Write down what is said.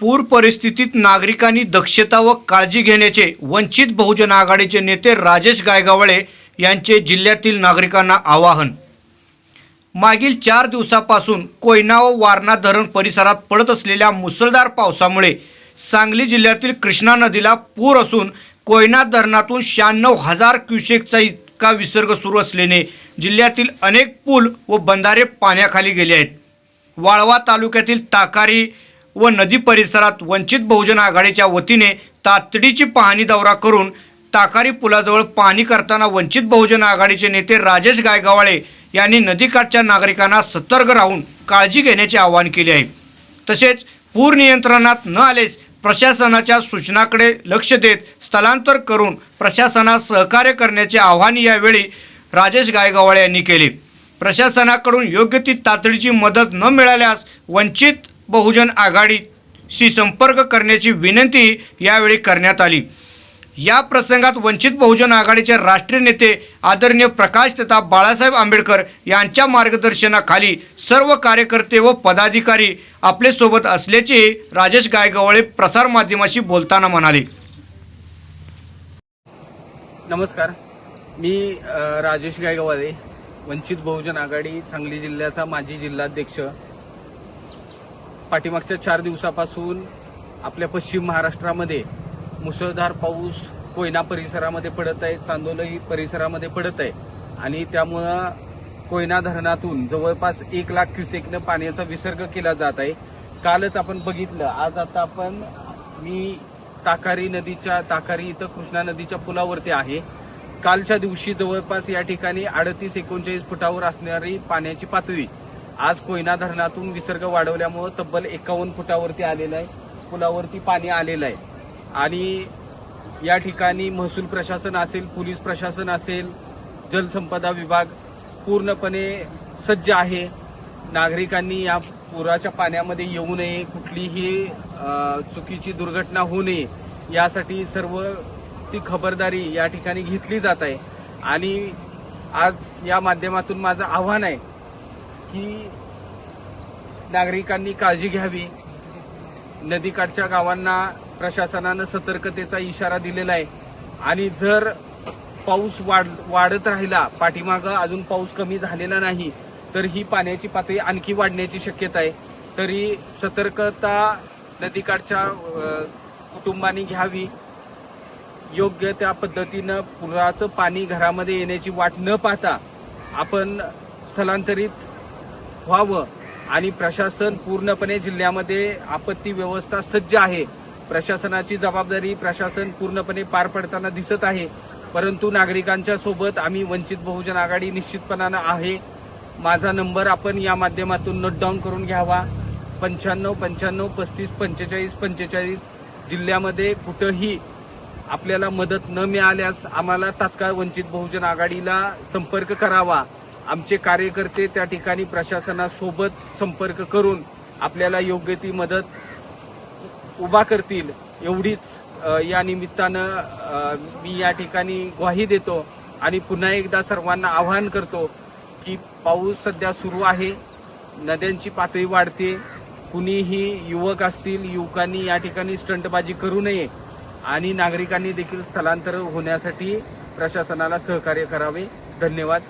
पूर परिस्थितीत नागरिकांनी दक्षता व काळजी घेण्याचे वंचित बहुजन आघाडीचे नेते राजेश गायगावळे यांचे जिल्ह्यातील नागरिकांना आवाहन. मागील चार दिवसापासून कोयना व वारणा धरण परिसरात पडत असलेल्या मुसळधार पावसामुळे सांगली जिल्ह्यातील कृष्णा नदीला पूर असून कोयना धरणातून शहाण्णव हजार क्युसेकचा इतका विसर्ग सुरू असल्याने जिल्ह्यातील अनेक पूल व बंधारे पाण्याखाली गेले आहेत. वाळवा तालुक्यातील ताकारी व नदी परिसरात वंचित बहुजन आघाडीच्या वतीने तातडीची पाहणी दौरा करून ताकारी पुलाजवळ पाहणी करताना वंचित बहुजन आघाडीचे नेते राजेश गायगावाळे यांनी नदीकाठच्या नागरिकांना सतर्क राहून काळजी घेण्याचे आवाहन केले आहे. तसेच पूर नियंत्रणात न आलेच प्रशासनाच्या सूचनाकडे लक्ष देत स्थलांतर करून प्रशासनास सहकार्य करण्याचे आवाहन यावेळी राजेश गायगावाळे यांनी केले. प्रशासनाकडून योग्य ती तातडीची मदत न मिळाल्यास वंचित बहुजन आघाडीशी संपर्क करण्याची विनंती यावेळी करण्यात आली. या प्रसंगात वंचित बहुजन आघाडीचे राष्ट्रीय नेते आदरणीय प्रकाश तथा बाळासाहेब आंबेडकर यांच्या मार्गदर्शनाखाली सर्व कार्यकर्ते व पदाधिकारी आपल्यासोबत असल्याचे राजेश गायगवळे प्रसारमाध्यमाशी बोलताना म्हणाले. नमस्कार. मी राजेश गायकवाडे वंचित बहुजन आघाडी सांगली जिल्ह्याचा माजी जिल्हाध्यक्ष पाठीमागच्या चार दिवसापासून आपल्या पश्चिम महाराष्ट्रामध्ये मुसळधार पाऊस कोयना परिसरामध्ये पडत आहे चांदोलही परिसरामध्ये पडत आहे. आणि त्यामुळं कोयना धरणातून जवळपास एक लाख क्युसेकनं पाण्याचा विसर्ग केला जात आहे. कालच आपण बघितलं आज आता आपण मी ताकारी नदीच्या ताकारी इथं कृष्णा नदीच्या पुलावरती आहे. कालच्या दिवशी जवळपास या ठिकाणी अडतीस एकोणचाळीस फुटावर असणारी पाण्याची पातळी आज कोयना धरणातून विसर्ग वाढवल्यामुळं तब्बल एकावन्न फुटावरती आलेलं आहे. पुलावरती पाणी आलेलं आहे. आणि या ठिकाणी महसूल प्रशासन असेल पोलीस प्रशासन असेल जलसंपदा विभाग पूर्णपणे सज्ज आहे. नागरिकांनी या पुराच्या पाण्यामध्ये येऊ नये कुठलीही चुकीची दुर्घटना होऊ नये यासाठी सर्व ती खबरदारी या ठिकाणी घेतली जात आहे. आणि आज या माध्यमातून माझं आव्हान आहे ही नागरिकांनी काळजी घ्यावी. नदीकाठच्या गावांना प्रशासनानं सतर्कतेचा इशारा दिलेला आहे. आणि जर पाऊस वाढ वाढत राहिला पाठीमागं अजून पाऊस कमी झालेला नाही तर ही पाण्याची पातळी आणखी वाढण्याची शक्यता आहे. तरी सतर्कता नदीकाठच्या कुटुंबांनी घ्यावी. योग्य त्या पद्धतीनं पुराचं पाणी घरामध्ये येण्याची वाट न पाहता आपण स्थलांतरित व्हावं आणि प्रशासन पूर्णपणे जिल्ह्यामध्ये आपत्ती व्यवस्था सज्ज आहे. प्रशासनाची जबाबदारी प्रशासन पूर्णपणे पार पडताना दिसत आहे. परंतु नागरिकांच्या सोबत आम्ही वंचित बहुजन आघाडी निश्चितपणानं आहे. माझा नंबर आपण या माध्यमातून नोट डाऊन करून घ्यावा. पंच्याण्णव पंच्याण्णव पस्तीस पंचेचाळीस पंचेचाळीस. जिल्ह्यामध्ये कुठंही आपल्याला मदत न मिळाल्यास आम्हाला तात्काळ वंचित बहुजन आघाडीला संपर्क करावा. आमचे कार्यकर्ते त्या ठिकाणी प्रशासनासोबत संपर्क करून आपल्याला योग्य ती मदत उभा करतील एवढीच या निमित्तानं मी या ठिकाणी ग्वाही देतो आणि पुन्हा एकदा सर्वांना आवाहन करतो की पाऊस सध्या सुरू आहे नद्यांची पातळी वाढते कुणीही युवक असतील युवकांनी या ठिकाणी स्टंटबाजी करू नये आणि नागरिकांनी देखील स्थलांतर होण्यासाठी प्रशासनाला सहकार्य करावे. धन्यवाद.